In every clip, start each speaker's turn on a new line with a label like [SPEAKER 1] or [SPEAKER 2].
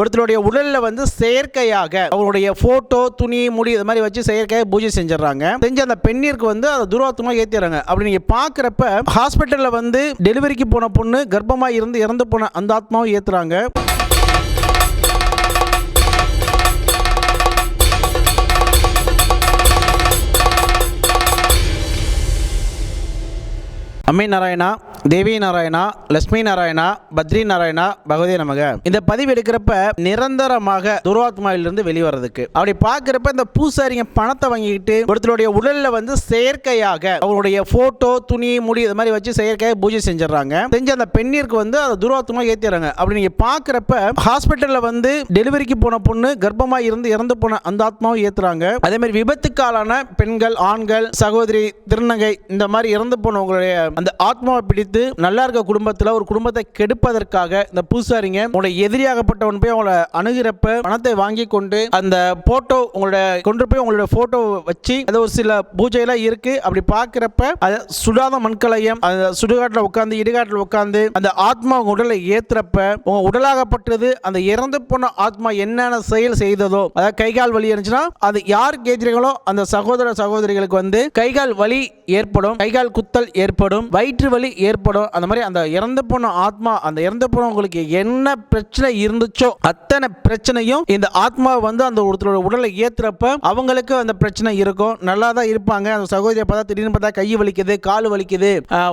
[SPEAKER 1] ஒருத்தருடைய உடல்ல வந்து செயற்கையாக அவருடைய போட்டோ துணி முடி இது மாதிரி வச்சு செயற்கையாக பூஜை செஞ்சிடறாங்க. செஞ்சு அந்த பெண்ணிற்கு வந்து அதை துர்வாத்தமா ஏத்திடுறாங்க. அப்படி நீங்க பாக்குறப்ப ஹாஸ்பிட்டல்ல வந்து டெலிவரிக்கு போன பொண்ணு கர்ப்பமா இருந்து இறந்து போன அந்த ஆத்மாவும் ஏத்துறாங்க. அம்மை நாராயணா தேவி நாராயணா லட்சுமி நாராயணா பத்ரி நாராயணா பகவதி நமக. இந்த பதிவு எடுக்கிறப்ப நிரந்தரமாக துர்வாத்மாவிலிருந்து வெளிவரதுக்கு அப்படி பார்க்குறப்ப இந்த பூசாரிங்க பணத்தை வாங்கிக்கிட்டு ஒருத்தருடைய உடல்ல வந்து செயற்கையாக அவருடைய போட்டோ துணி முடி இது மாதிரி வச்சு செயற்கையாக பூஜை செஞ்சிடறாங்க. செஞ்சு அந்த பெண்ணிற்கு வந்து அதை துர்வாத்மா ஏற்றிடுறாங்க அப்படி நீங்க பார்க்குறப்ப ஹாஸ்பிட்டல்ல வந்து டெலிவரிக்கு போன பொண்ணு கர்ப்பமாக இருந்து இறந்து போன அந்த ஆத்மாவும் ஏற்றுறாங்க அதே மாதிரி விபத்துக்காலான பெண்கள் ஆண்கள் சகோதரி திருநங்கை இந்த மாதிரி இறந்து போனவங்களுடைய அந்த ஆத்மாவை பிடித்து நல்லா இருக்க குடும்பத்தில் ஒரு குடும்பத்தை கெடுப்பதற்காக இந்த பூசாரிங்க உங்களை எதிரியாகப்பட்டவன் போய் அவங்கள அணுகிறப்ப பணத்தை வாங்கி கொண்டு அந்த போட்டோ உங்களோட கொண்டு போய் உங்களோட போட்டோ வச்சு அது ஒரு சில பூஜையெல்லாம் இருக்கு. அப்படி பார்க்குறப்ப அதை சுடாத மண்கலையம் அந்த சுடுகாட்டில் உட்காந்து இடுகாட்டில் உட்காந்து அந்த ஆத்மா உங்க உடலை ஏத்துறப்ப உங்க உடலாகப்பட்டது அந்த இறந்து போன ஆத்மா என்னென்ன செயல் செய்ததோ அதாவது கை கால் வலி இருந்துச்சுன்னா அது யாருக்கு ஏத்துறீங்களோ அந்த சகோதர சகோதரிகளுக்கு வந்து கை கால் வலி ஏற்படும் கை கால் குத்தல் ஏற்படும் வயிற்று வலி ஏற்படும் அந்த மாதிரி அந்த இறந்து போன ஆத்மா அந்த இறந்து போனவங்களுக்கு என்ன பிரச்சனை இருந்துச்சோ அத்தனை பிரச்சனையும் இந்த ஆத்மா வந்து அந்த ஒருத்தரோட உடலை ஏத்துறப்ப அவங்களுக்கு அந்த பிரச்சனை இருக்கும். நல்லா தான் இருப்பாங்க. அந்த சகோதரியை பார்த்தா திடீர்னு பார்த்தா கை வலிக்குது கால் வலிக்குது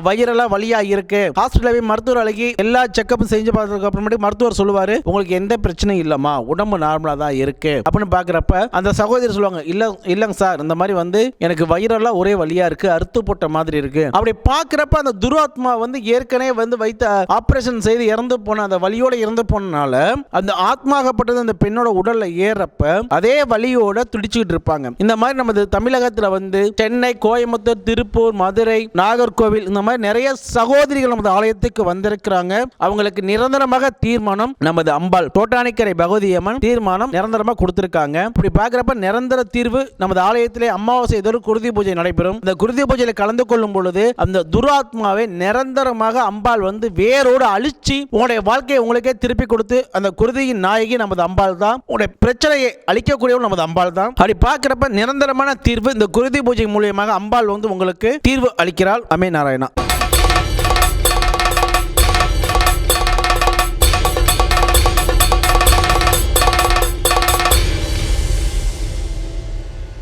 [SPEAKER 1] வயிறெல்லாம் வலியா இருக்கு. ஹாஸ்பிட்டல் போய் மருத்துவர் அழகி எல்லா செக்கப்பும் செஞ்சு பார்த்ததுக்கு அப்புறமேட்டு மருத்துவர் சொல்லுவாரு உங்களுக்கு எந்த பிரச்சனையும் இல்லம்மா. உடம்பு நார்மலா தான் இருக்கு. அப்படின்னு பாக்குறப்ப அந்த சகோதரி சொல்லுவாங்க இல்ல இல்லங்க சார். இந்த மாதிரி வந்து எனக்கு வயிறெல்லாம் ஒரே வழியா இருக்கு. அறுத்து போட்ட மாதிரி இருக்கு. அப்படி பாக்குறப்ப அந்த துராத்மா வந்து ஏற்கனவே வந்து வைத்த ஆப்ரேஷன் செய்து இறந்து போன அந்த வலியோட இறந்து போனனால அந்த ஆத்மாகப்பட்டது அந்த பெண்ணோட உடல்ல ஏறப்ப அதே வலியோட துடிச்சுக்கிட்டு இருப்பாங்க. இந்த மாதிரி நமது தமிழகத்துல வந்து சென்னை கோயம்புத்தூர் திருப்பூர் மதுரை நாகர்கோவில் இந்த மாதிரி நிறைய சகோதரிகள் நமது ஆலயத்துக்கு வந்திருக்கிறாங்க. அவங்களுக்கு நிரந்தரமாக தீர்மானம் நமது அம்பாள் தோட்டானிக்கரை பகவதி அம்மன் தீர்மானம் நிரந்தரமாக கொடுத்திருக்காங்க. இப்படி பார்க்குறப்ப நிரந்தர தீர்வு நமது ஆலயத்திலே அமாவாசை தோறும் குருதி பூஜை நடைபெறும். இந்த குருதி பூஜையில் கலந்து கொள்ளும் பொழுது அந்த துராத்மாவை நிரந்தரமாக அம்பாள் வந்து வேரோடு அழிச்சு உங்களுடைய வாழ்க்கையை உங்களுக்கே திருப்பி கொடுத்து அந்த குருதியின் நாயகி நமது அம்பாள் தான். உங்களுடைய பிரச்சனையை அழிக்கக்கூடியவள் நமது அம்பாள் தான். அப்படி பார்க்குறப்ப நிரந்தரமான தீர்வு இந்த குருதி பூஜை மூலியமாக அம்பாள் வந்து உங்களுக்கு தீர்வு அளிக்கிறாள். அமே நாராயணா.